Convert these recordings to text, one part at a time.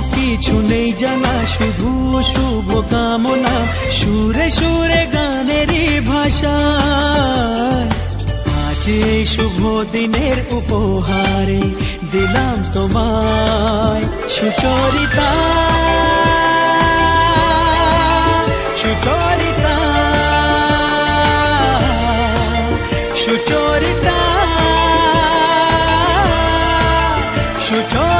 কিছু নেই জানা, শুধু শুভ কামনা। সুরে সুরে গানেরই ভাষা। আজ এই শুভ দিনের উপহারে দিলাম তোমায় সুচরিতা। সুচরিতা। সুচরিতা। সুচরিতা।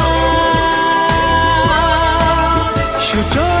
সুচরিতা সুচরিতা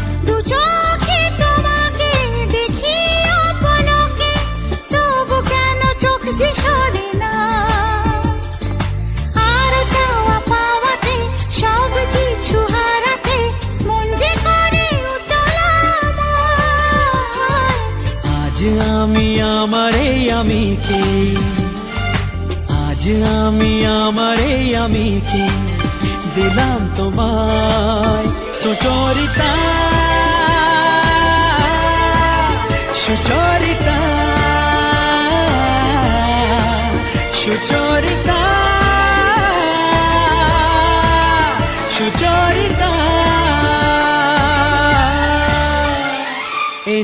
আমি আমার আমি কে? আজ আমি আমার আমি কে? দিলাম তোমায় সুচরিতা। সুচরিতা। সুচরিতা। সুচরিতা। এ